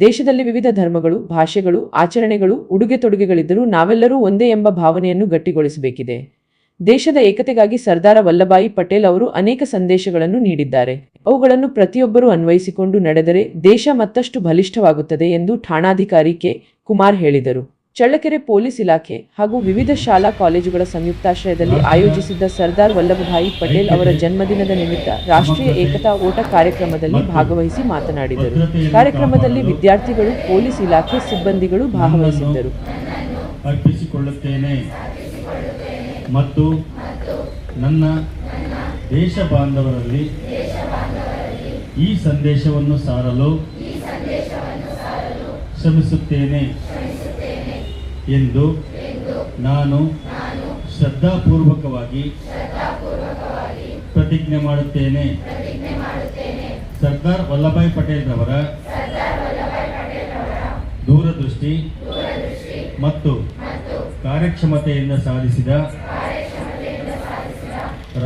ದೇಶದಲ್ಲಿ ವಿವಿಧ ಧರ್ಮಗಳು, ಭಾಷೆಗಳು, ಆಚರಣೆಗಳು, ಉಡುಗೆ ತೊಡುಗೆಗಳಿದ್ದರೂ ನಾವೆಲ್ಲರೂ ಒಂದೇ ಎಂಬ ಭಾವನೆಯನ್ನು ಗಟ್ಟಿಗೊಳಿಸಬೇಕಿದೆ. ದೇಶದ ಏಕತೆಗಾಗಿ ಸರ್ದಾರ ವಲ್ಲಭಾಯಿ ಪಟೇಲ್ ಅವರು ಅನೇಕ ಸಂದೇಶಗಳನ್ನು ನೀಡಿದ್ದಾರೆ. ಅವುಗಳನ್ನು ಪ್ರತಿಯೊಬ್ಬರೂ ಅನ್ವಯಿಸಿಕೊಂಡು ನಡೆದರೆ ದೇಶ ಮತ್ತಷ್ಟು ಬಲಿಷ್ಠವಾಗುತ್ತದೆ ಎಂದು ಠಾಣಾಧಿಕಾರಿ ಕೆ. ಕುಮಾರ್ ಹೇಳಿದರು. ಚಳ್ಳಕೆರೆ ಪೊಲೀಸ್ ಇಲಾಖೆ ಹಾಗೂ ವಿವಿಧ ಶಾಲಾ ಕಾಲೇಜುಗಳ ಸಂಯುಕ್ತಾಶ್ರಯದಲ್ಲಿ ಆಯೋಜಿಸಿದ್ದ ಸರ್ದಾರ್ ವಲ್ಲಭಭಾಯಿ ಪಟೇಲ್ ಅವರ ಜನ್ಮದಿನದ ನಿಮಿತ್ತ ರಾಷ್ಟ್ರೀಯ ಏಕತಾ ಓಟ ಕಾರ್ಯಕ್ರಮದಲ್ಲಿ ಭಾಗವಹಿಸಿ ಮಾತನಾಡಿದರು. ಕಾರ್ಯಕ್ರಮದಲ್ಲಿ ವಿದ್ಯಾರ್ಥಿಗಳು, ಪೊಲೀಸ್ ಇಲಾಖೆ ಸಿಬ್ಬಂದಿಗಳು ಭಾಗವಹಿಸಿದ್ದರು. ಅರ್ಪಿಸಿಕೊಳ್ಳುತ್ತೇನೆ. ಮತ್ತು ನನ್ನ ದೇಶ ಬಾಂಧವರಲ್ಲಿ ಈ ಸಂದೇಶವನ್ನು ಸಾರಲು ಶ್ರಮಿಸುತ್ತೇನೆ. ಎಂದು ನಾನು ಶ್ರದ್ಧಾಪೂರ್ವಕವಾಗಿ ಪ್ರತಿಜ್ಞೆ ಮಾಡುತ್ತೇನೆ. ಸರ್ದಾರ್ ವಲ್ಲಭಾಯ್ ಪಟೇಲ್ ರವರ ದೂರದೃಷ್ಟಿ ಮತ್ತು ಕಾರ್ಯಕ್ಷಮತೆಯಿಂದ ಸಾಧಿಸಿದ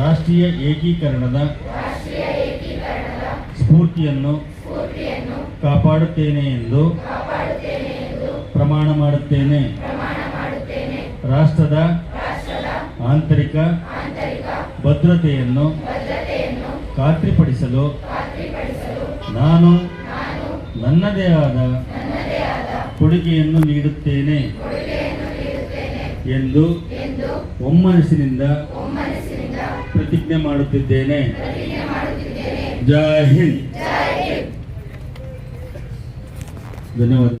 ರಾಷ್ಟ್ರೀಯ ಏಕೀಕರಣದ ಸ್ಫೂರ್ತಿಯನ್ನು ಕಾಪಾಡುತ್ತೇನೆ ಎಂದು ಪ್ರಮಾಣ ಮಾಡುತ್ತೇನೆ. ರಾಷ್ಟ್ರದ ಆಂತರಿಕ ಭದ್ರತೆಯನ್ನು ಖಾತ್ರಿಪಡಿಸಲು ನಾನು ನನ್ನದೇ ಆದ ಕೊಡುಗೆಯನ್ನು ನೀಡುತ್ತೇನೆ ಎಂದು ಒಮ್ಮನಸ್ಸಿನಿಂದ ಪ್ರತಿಜ್ಞೆ ಮಾಡುತ್ತಿದ್ದೇನೆ. ಜೈ ಧನ್ಯವಾದ.